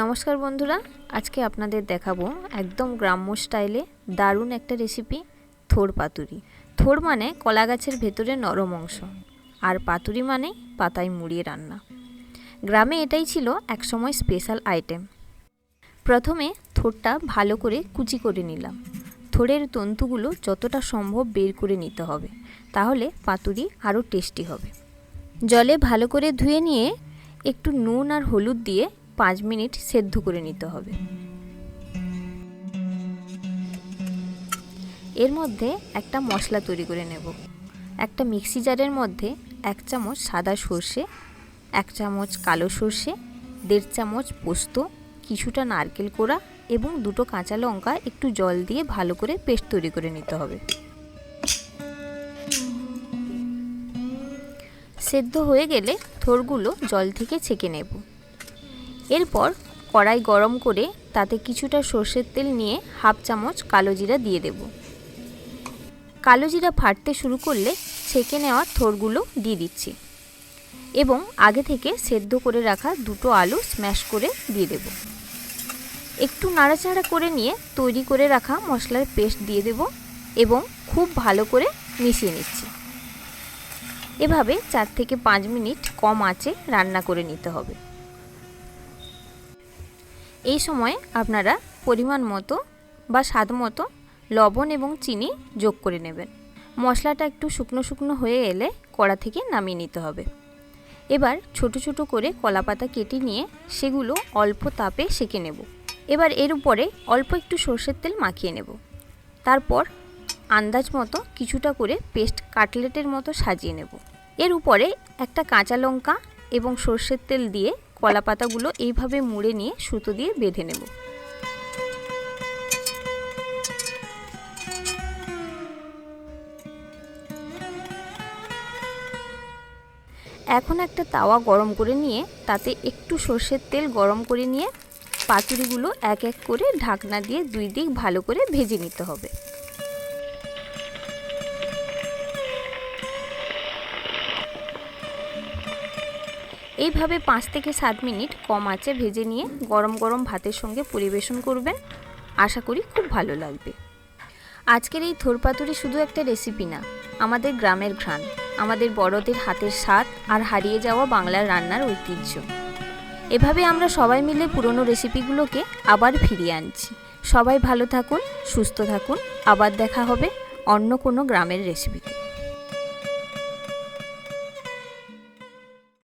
নমস্কার বন্ধুরা, আজকে আপনাদের দেখাবো একদম গ্রাম্য স্টাইলে দারুণ একটা রেসিপি থোর পাতুরি। থোর মানে কলা গাছের ভেতরে নরম অংশ, আর পাতুরি মানে পাতায় মুড়িয়ে রান্না। গ্রামে এটাই ছিল একসময় স্পেশাল আইটেম প্রথমে থোরটা ভালো করে কুচি করে নিলাম। থোড়ের তন্তুগুলো যতটা সম্ভব বের করে নিতে হবে, তাহলে পাতুরি আরও টেস্টি হবে। জলে ভালো করে ধুয়ে নিয়ে একটু নুন আর হলুদ দিয়ে পাঁচ মিনিট সেদ্ধ করে নিতে হবে। এর মধ্যে একটা মশলা তৈরি করে নেব। একটা মিক্সি জারের মধ্যে এক চামচ সাদা সর্ষে, এক চামচ কালো সর্ষে, দেড় চামচ পোস্ত, কিছুটা নারকেল কোড়া এবং দুটো কাঁচা লঙ্কা একটু জল দিয়ে ভালো করে পেস্ট তৈরি করে নিতে হবে। সেদ্ধ হয়ে গেলে থোরগুলো জল থেকে ছেঁকে নেব। এরপর কড়াই গরম করে তাতে কিছুটা সর্ষের তেল নিয়ে হাফ চামচ কালো জিরা দিয়ে দেব। কালো জিরা ফাটতে শুরু করলে ছেঁকে নেওয়া থোরগুলো দিয়ে দিচ্ছি এবং আগে থেকে সেদ্ধ করে রাখা দুটো আলু স্ম্যাশ করে দিয়ে দেব। একটু নাড়াচাড়া করে নিয়ে তৈরি করে রাখা মশলার পেস্ট দিয়ে দেব এবং খুব ভালো করে মিশিয়ে নিচ্ছি। এভাবে চার থেকে পাঁচ মিনিট কম আঁচে রান্না করে নিতে হবে। এই সময় আপনারা পরিমাণ মতো বা স্বাদ মতো লবণ এবং চিনি যোগ করে নেবেন। মশলাটা একটু শুকনো শুকনো হয়ে এলে কড়া থেকে নামিয়ে নিতে হবে। এবার ছোট ছোট করে কলা পাতা কেটে নিয়ে সেগুলো অল্প তাপে সেঁকে নেব। এবার এর উপরে অল্প একটু সর্ষের তেল মাখিয়ে নেব। তারপর আন্দাজ মতো কিছুটা করে পেস্ট কাটলেটের মতো সাজিয়ে নেব। এর উপরে একটা কাঁচা লঙ্কা এবং সর্ষের তেল দিয়ে কলা পাতাগুলো এইভাবে মুড়ে নিয়ে সুতো দিয়ে বেঁধে নেব। এখন একটা তাওয়া গরম করে নিয়ে তাতে একটু সর্ষের তেল গরম করে নিয়ে পাতুরিগুলো এক এক করে ঢাকনা দিয়ে দুই দিক ভালো করে ভেজে নিতে হবে। এইভাবে পাঁচ থেকে সাত মিনিট কম আঁচে ভেজে নিয়ে গরম গরম ভাতের সঙ্গে পরিবেশন করবেন। আশা করি খুব ভালো লাগবে। আজকের এই থোরপাতুরি শুধু একটা রেসিপি না, আমাদের গ্রামের ঘ্রাণ, আমাদের বড়দের হাতের স্বাদ আর হারিয়ে যাওয়া বাংলার রান্নার ঐতিহ্য। এভাবে আমরা সবাই মিলে পুরনো রেসিপিগুলোকে আবার ফিরিয়ে আনছি। সবাই ভালো থাকুন, সুস্থ থাকুন, আবার দেখা হবে অন্য কোনো গ্রামের রেসিপিতে